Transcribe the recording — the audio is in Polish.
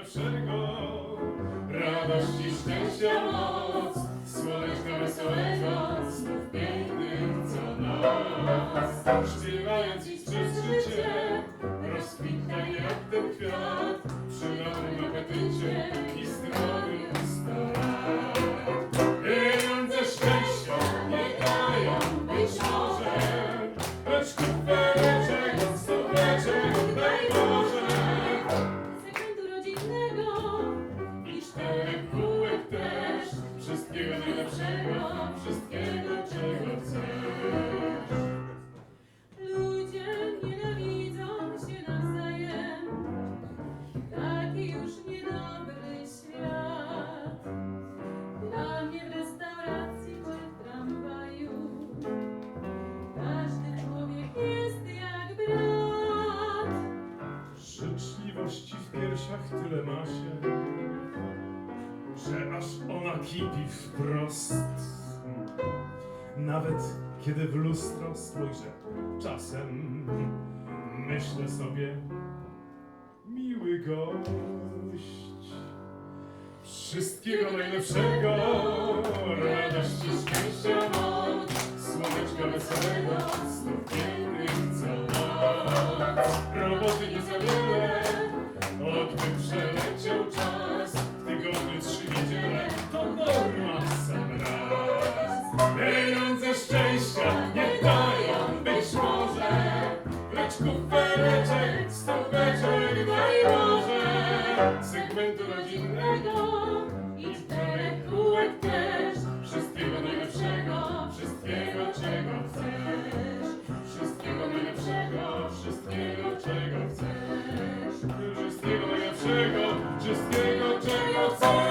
najlepszego. Radości, szczęścia, moc, słoneczka wesołego, snów pięknych co nas. Śpiewając i skrzyżując, w piersiach tyle ma się, że aż ona kipi wprost. Nawet kiedy w lustro spojrzę, czasem myślę sobie, miły gość. Wszystkiego najlepszego, radości, święto rodzinnego i czterech kółek też. Wszystkiego najlepszego, wszystkiego czego chcesz. Wszystkiego najlepszego, wszystkiego czego chcesz. Wszystkiego najlepszego, wszystkiego czego chcesz.